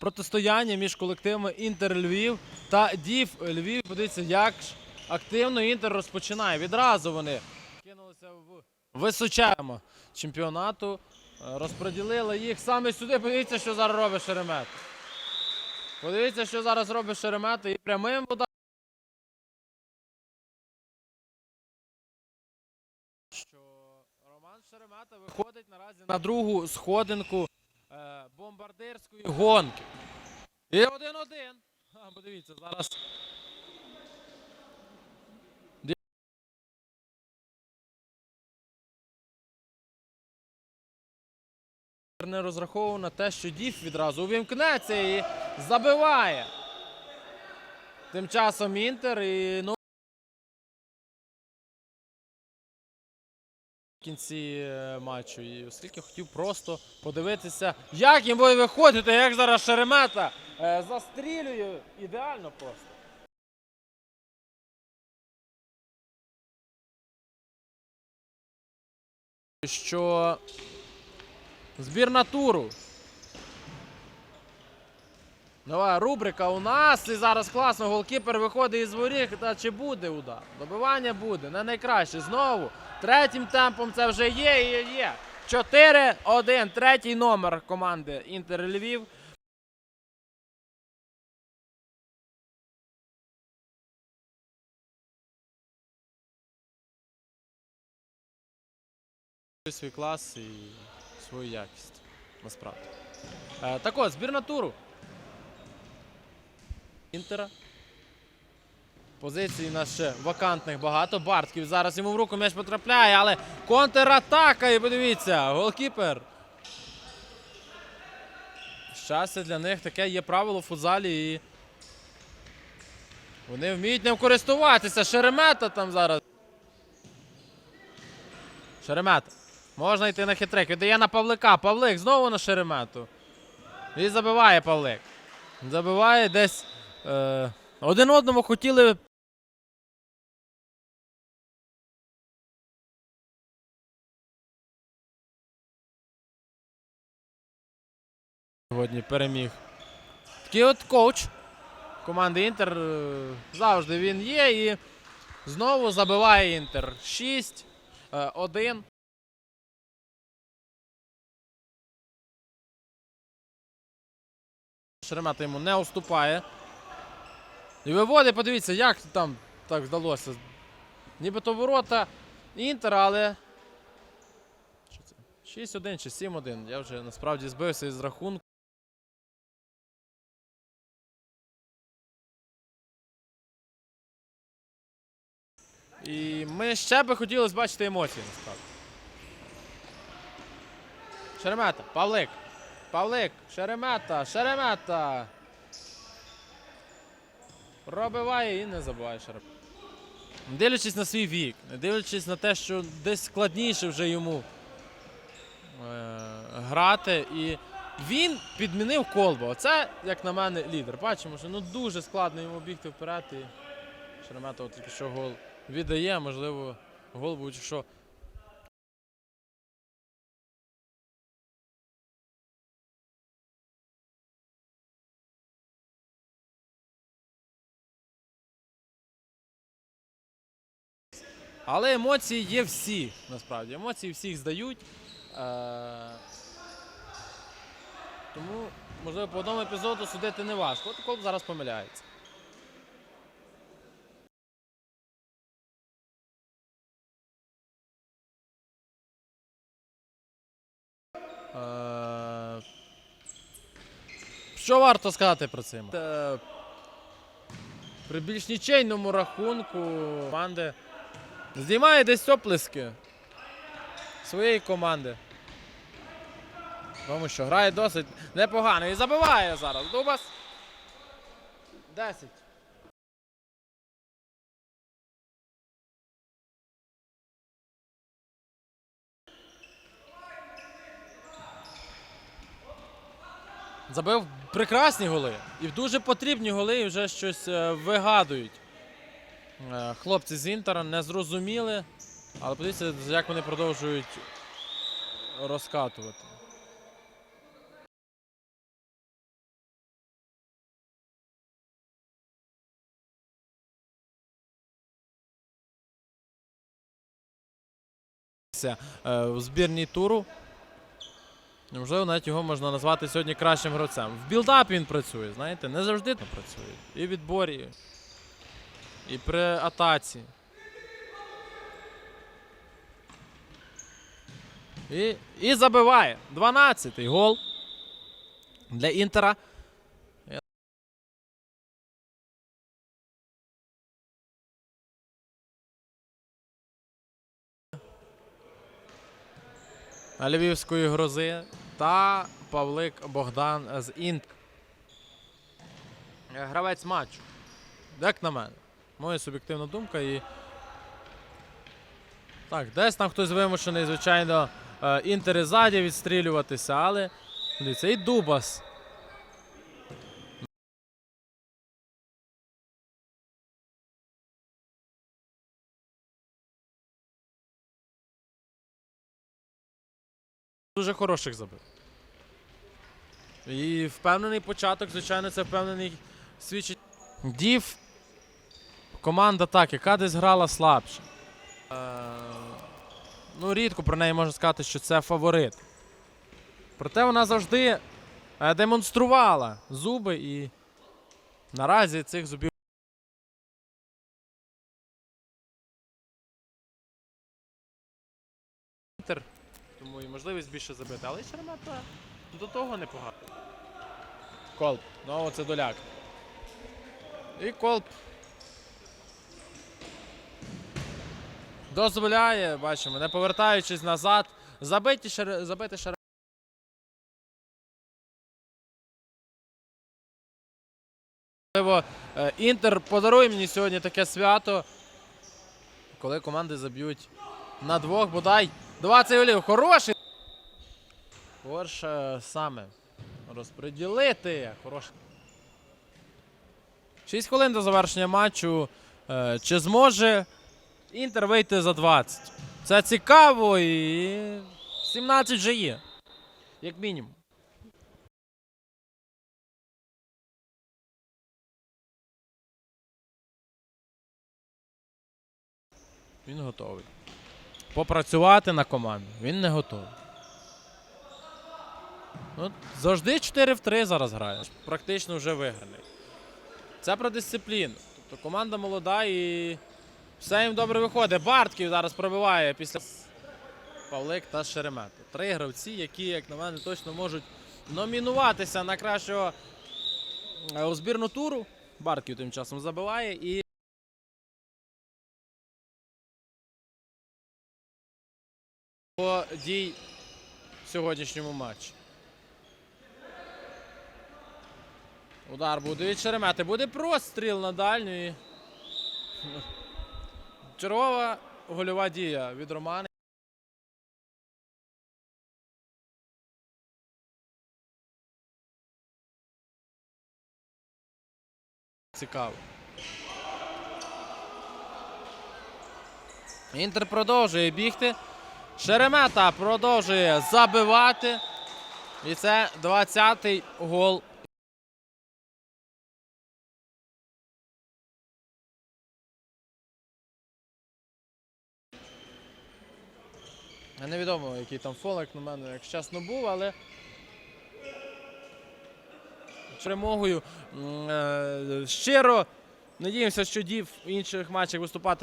Протистояння між колективами Інтер Львів та Дів Львів. Подивіться, як активно Інтер розпочинає. Відразу вони кинулися в височаємо чемпіонату. Е, Розподілили їх саме сюди. Подивіться, що зараз робить Шеремет. Подивіться, що зараз робить Шеремет. І прямим ударом. Що Роман Шеремета виходить наразі на другу сходинку бомбардирської гонки. І один-один. Подивіться, зараз. Не розраховував на те, що Діф відразу увімкнеться і забиває. Тим часом Інтер і ну. Кінці е, матчу. І оскільки хотів просто подивитися, як їм буде виходити, як зараз Шеремета е, застрілює ідеально просто. Що збірна туру. Нова рубрика у нас. І зараз класно. Голкіпер виходить із воріг. Та чи буде удар? Добивання буде. Не найкраще. Знову. Третім темпом це вже є і є. 4-1. Третій номер команди Інтер Львів. Свій клас і свою якість. Насправді. Е, так от, збірна туру. Інтера. Позицій у нас ще вакантних багато. Бартків зараз йому в руку м'яч потрапляє, але контратака. І подивіться, голкіпер. Щастя для них таке є правило в футзалі і. Вони вміють ним користуватися. Шеремета там зараз. Шеремета. Можна йти на хитрик. Віддає на Павлика. Павлик знову на Шеремету. І забиває Павлик. Забиває десь. Е, один одному хотіли. Сьогодні переміг. Такий от коуч команди Інтер. е, Завжди він є і знову забиває Інтер. 6, 1. Шеремета йому не уступає. І виводить, подивіться, як там так вдалося. Нібито ворота Інтера, але. 6-1 чи 7-1. Я вже насправді збився із рахунку. І ми ще би хотіли бачити емоції, насправді. Шеремета, Павлик. Павлик, Шеремета, Шеремета. Пробиває і не забуває Шеремета. Дивлячись на свій вік, не дивлячись на те, що десь складніше вже йому е, грати. І він підмінив колбу. Оце, як на мене, лідер. Бачимо, що ну дуже складно йому бігти вперед. І Шеремета тільки що гол віддає, можливо, гол був чи що. Але емоції є всі, насправді. Емоції всіх здають. Е- Тому, можливо, по одному епізоду судити не важко. От Колб зараз помиляється. Що варто сказати про це? Е, При більш нічийному рахунку команди Здіймає десь оплески своєї команди. Тому що грає досить непогано і забиває зараз. Дубас. 10. Забив прекрасні голи. І дуже потрібні голи, і вже щось е, вигадують. Е, хлопці з Інтера не зрозуміли, але подивіться, як вони продовжують розкатувати. Е, в збірній туру Можливо, навіть його можна назвати сьогодні кращим гравцем. В білдапі він працює, знаєте, не завжди працює. І в відборі, і при атаці. І, і забиває. 12-й гол для Інтера. Львівської грози та Павлик Богдан з Інт. Гравець матчу. Як на мене. Моя суб'єктивна думка і. Так, десь там хтось вимушений, звичайно, е, інтери ззаді відстрілюватися, але. Дивіться, і Дубас. Дуже хороших забив. І впевнений початок, звичайно, це впевнений свідчить. Дів. Команда так, яка десь грала слабше. Е, ну, рідко про неї можна сказати, що це фаворит. Проте вона завжди е, демонструвала зуби і наразі цих зубів. Можливість більше забити. Але Шеремета до того непогано. Колб. Ну, це доляк. І Колб. Дозволяє, бачимо, не повертаючись назад. Забити шер... забити шер... Інтер подарує мені сьогодні таке свято, коли команди заб'ють на двох, бодай 20 голів. Хороший. Горше саме розподілити. Хороший. 6 хвилин до завершення матчу. Е, Чи зможе Інтер вийти за 20? Це цікаво і 17 вже є. Як мінімум. Він готовий. Попрацювати на команду. Він не готовий. Ну, завжди 4 в 3 зараз граєш. Практично вже виграний. Це про дисципліну. Тобто команда молода і все їм добре виходить. Бартків зараз пробиває після Павлик та Шеремета. Три гравці, які, як на мене, точно можуть номінуватися на кращого е, у збірну туру. Бартків тим часом забиває і. Дій в сьогоднішньому матчі. Удар буде від Шеремети. Буде простріл на дальню. Чергова гольова дія від Романи. Цікаво. Інтер продовжує бігти. Шеремета продовжує забивати. І це 20-й гол Невідомо, який там фол, як на мене, як чесно був, але перемогою е, щиро надіємося, що дів в інших матчах виступатиме.